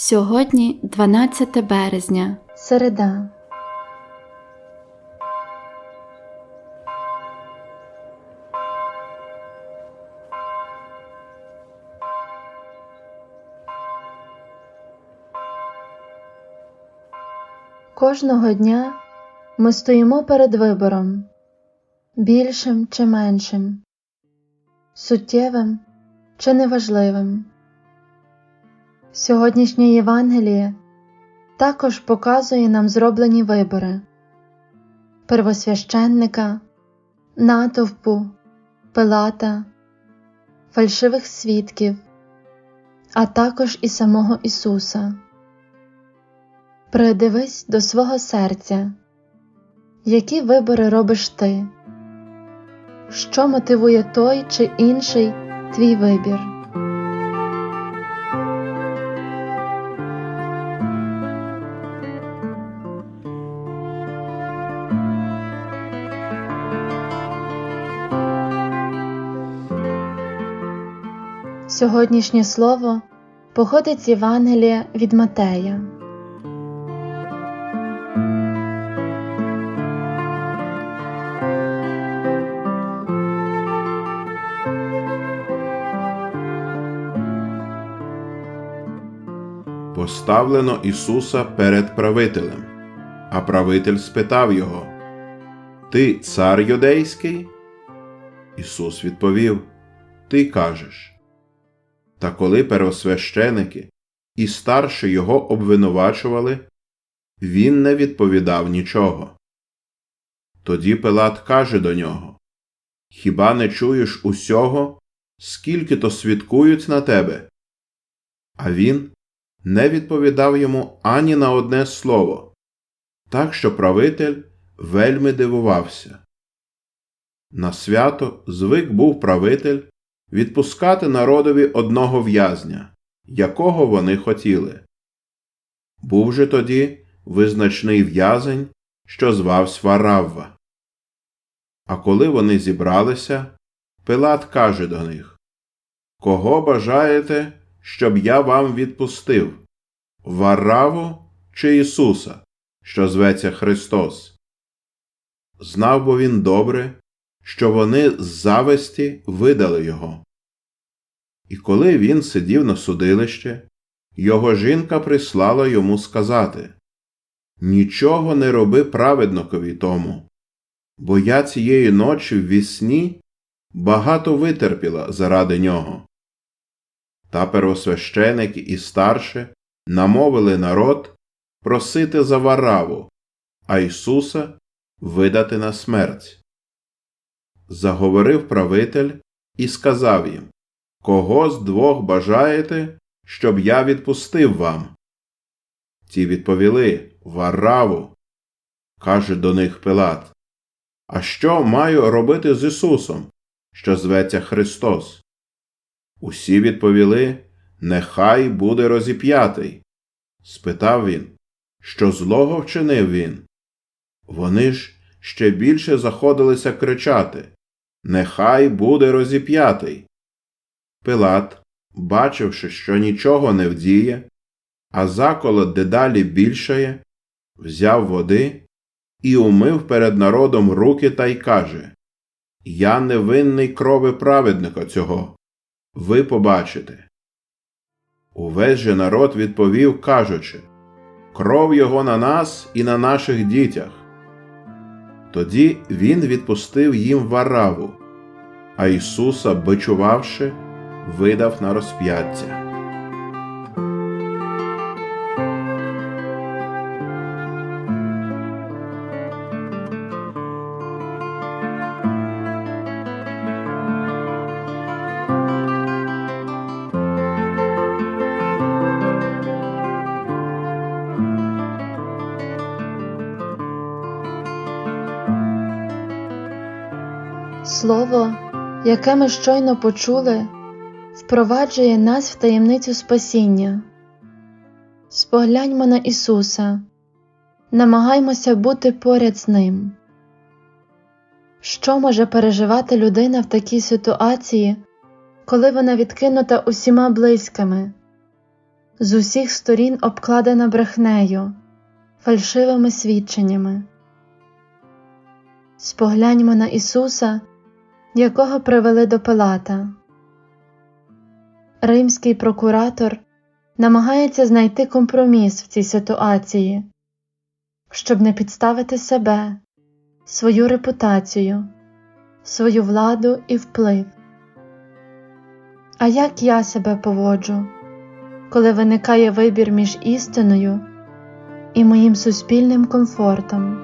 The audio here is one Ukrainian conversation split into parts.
Сьогодні 12 березня. Середа. Кожного дня ми стоїмо перед вибором більшим чи меншим, суттєвим чи неважливим. Сьогоднішнє Євангеліє також показує нам зроблені вибори первосвященника, натовпу, Пилата, фальшивих свідків, а також і самого Ісуса. Придивись до свого серця, які вибори робиш ти, що мотивує той чи інший твій вибір. Сьогоднішнє слово походить з Євангелія від Матея. Поставлено Ісуса перед правителем, а правитель спитав його: Ти цар юдейський? Ісус відповів: Ти кажеш. Та коли первосвященики і старші його обвинувачували, він не відповідав нічого. Тоді Пилат каже до нього: Хіба не чуєш усього, скільки то свідкують на тебе? А він не відповідав йому ані на одне слово, так що правитель вельми дивувався. На свято звик був правитель відпускати народові одного в'язня, якого вони хотіли. Був же тоді визначний в'язень, що звався Варавва. А коли вони зібралися, Пилат каже до них Кого бажаєте, щоб я вам відпустив Вараву чи Ісуса, що зветься Христос? Знав бо він добре, що вони з зависті видали його. І коли він сидів на судилище, його жінка прислала йому сказати Нічого не роби праведникові тому, бо я цієї ночі в вісні багато витерпіла заради нього. Та первосвященики і старше намовили народ просити за Вараву, а Ісуса видати на смерть. Заговорив правитель і сказав їм Кого з двох бажаєте, щоб я відпустив вам? Ті відповіли Вараву. Каже до них Пилат. А що маю робити з Ісусом, що зветься Христос? Усі відповіли Нехай буде розіп'ятий. Спитав він, що злого вчинив він. Вони ж ще більше заходилися кричати Нехай буде розіп'ятий. Пилат, бачивши, що нічого не вдіє, а заколот дедалі більшає, взяв води і умив перед народом руки та й каже Я невинний крови праведника цього. Ви побачите. Увесь же народ відповів, кажучи Кров його на нас і на наших дітях. Тоді він відпустив їм вараву, а Ісуса, бичувавши, видав на розп'яття. Слово, яке ми щойно почули, впроваджує нас в таємницю спасіння. Спогляньмо на Ісуса, намагаймося бути поряд з Ним. Що може переживати людина в такій ситуації, коли вона відкинута усіма близькими, з усіх сторін обкладена брехнею, фальшивими свідченнями. Спогляньмо на Ісуса, якого привели до Пилата. Римський прокуратор намагається знайти компроміс в цій ситуації, щоб не підставити себе, свою репутацію, свою владу і вплив. А як я себе поводжу, коли виникає вибір між істиною і моїм суспільним комфортом?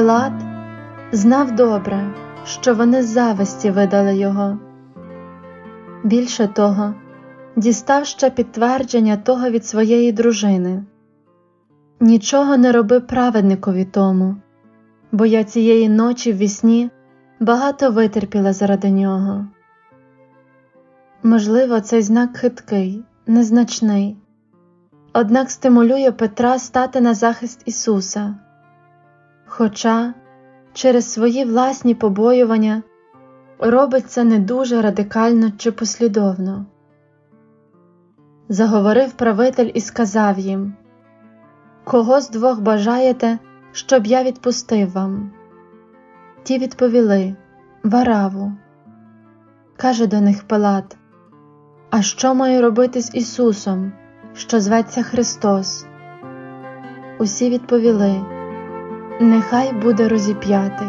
Пилат знав добре, що вони з зависті видали його. Більше того, дістав ще підтвердження того від своєї дружини нічого не роби праведникові тому, бо я цієї ночі в вісні багато витерпіла заради нього. Можливо, цей знак хиткий, незначний, однак стимулює Петра стати на захист Ісуса. Хоча через свої власні побоювання робить це не дуже радикально чи послідовно. Заговорив правитель і сказав їм Кого з двох бажаєте, щоб я відпустив вам? Ті відповіли Вараву. Каже до них Пилат А що маю робити з Ісусом, що зветься Христос? Усі відповіли Нехай буде розіп'ятий.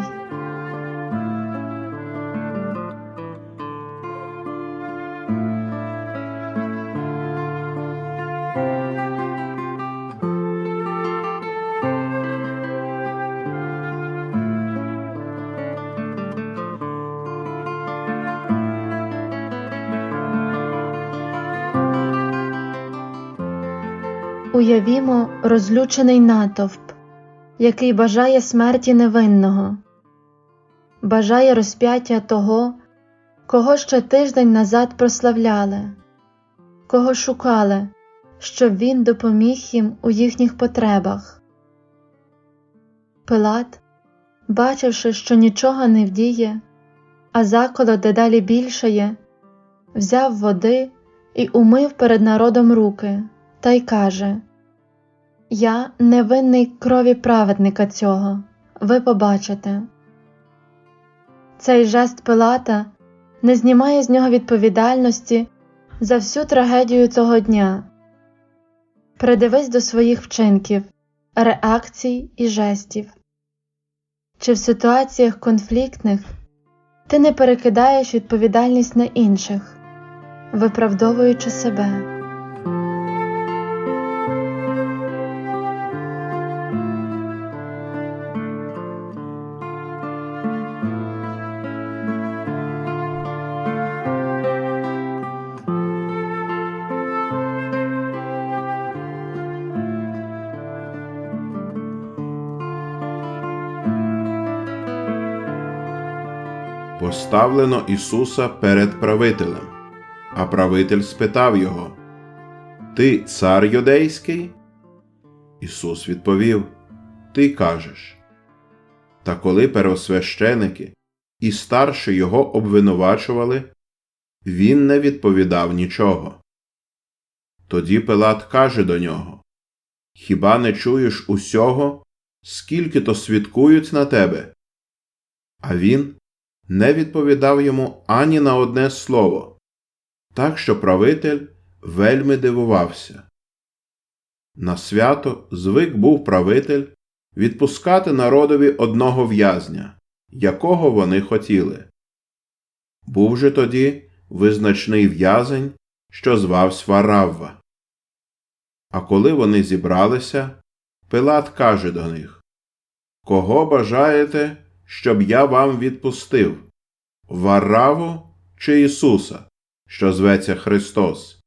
Уявімо розлючений натовп який бажає смерті невинного, бажає розп'яття того, кого ще тиждень назад прославляли, кого шукали, щоб він допоміг їм у їхніх потребах. Пилат, бачивши, що нічого не вдіє, а заколот дедалі більшає, взяв води і умив перед народом руки та й каже я невинний крові праведника цього, ви побачите. Цей жест Пилата не знімає з нього відповідальності за всю трагедію цього дня. Придивись до своїх вчинків, реакцій і жестів. Чи в ситуаціях конфліктних ти не перекидаєш відповідальність на інших, виправдовуючи себе. Поставлено Ісуса перед правителем, а правитель спитав його Ти цар юдейський? Ісус відповів Ти кажеш. Та коли первосвященики і старші його обвинувачували, він не відповідав нічого. Тоді Пилат каже до нього Хіба не чуєш усього, скільки то свідкують на тебе? А він не відповідав йому ані на одне слово, так що правитель вельми дивувався. На свято звик був правитель відпускати народові одного в'язня, якого вони хотіли. Був же тоді визначний в'язень, що звався Варавва. А коли вони зібралися, Пилат каже до них Кого бажаєте, щоб я вам відпустив Вараву чи Ісуса, що зветься Христос?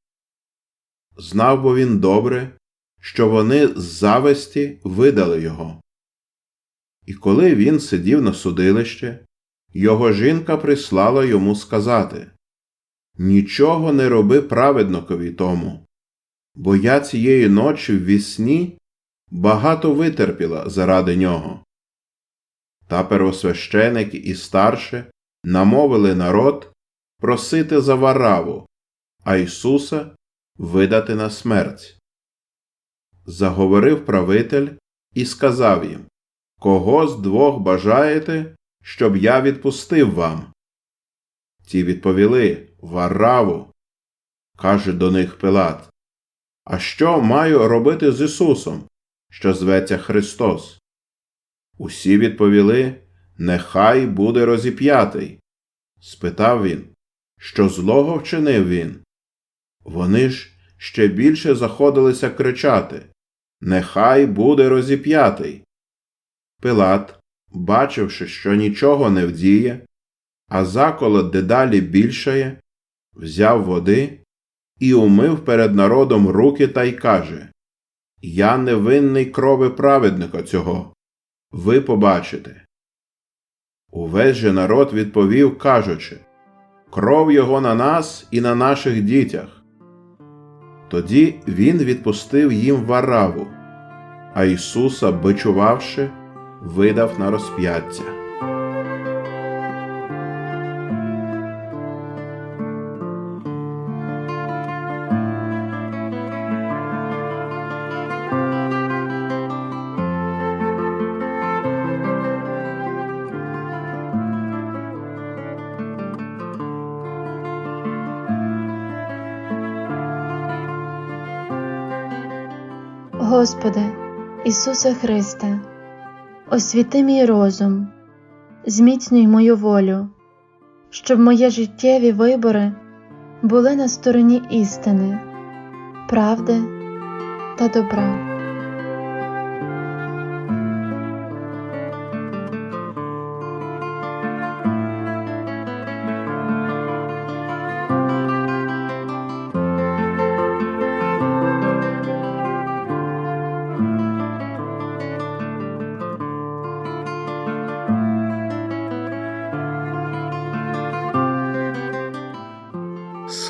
Знав бо він добре, що вони з зависті видали його. І коли він сидів на судилищі, його жінка прислала йому сказати Нічого не роби праведникові тому, бо я цієї ночі в вісні багато витерпіла заради нього. Та первосвященики і старші намовили народ просити за Вараву, а Ісуса видати на смерть. Заговорив правитель і сказав їм Кого з двох бажаєте, щоб я відпустив вам? Ті відповіли Вараву. Каже до них Пилат. А що маю робити з Ісусом, що зветься Христос? Усі відповіли Нехай буде розіп'ятий. Спитав він, що злого вчинив він. Вони ж ще більше заходилися кричати Нехай буде розіп'ятий. Пилат, бачивши, що нічого не вдіє, а заколот дедалі більшає, взяв води і умив перед народом руки та й каже Я невинний крови праведника цього. Ви побачите. Увесь же народ відповів, кажучи Кров його на нас і на наших дітях. Тоді він відпустив їм вараву, а Ісуса, бичувавши, видав на розп'яття. Господи, Ісусе Христе, освіти мій розум, зміцнюй мою волю, щоб мої життєві вибори були на стороні істини, правди та добра.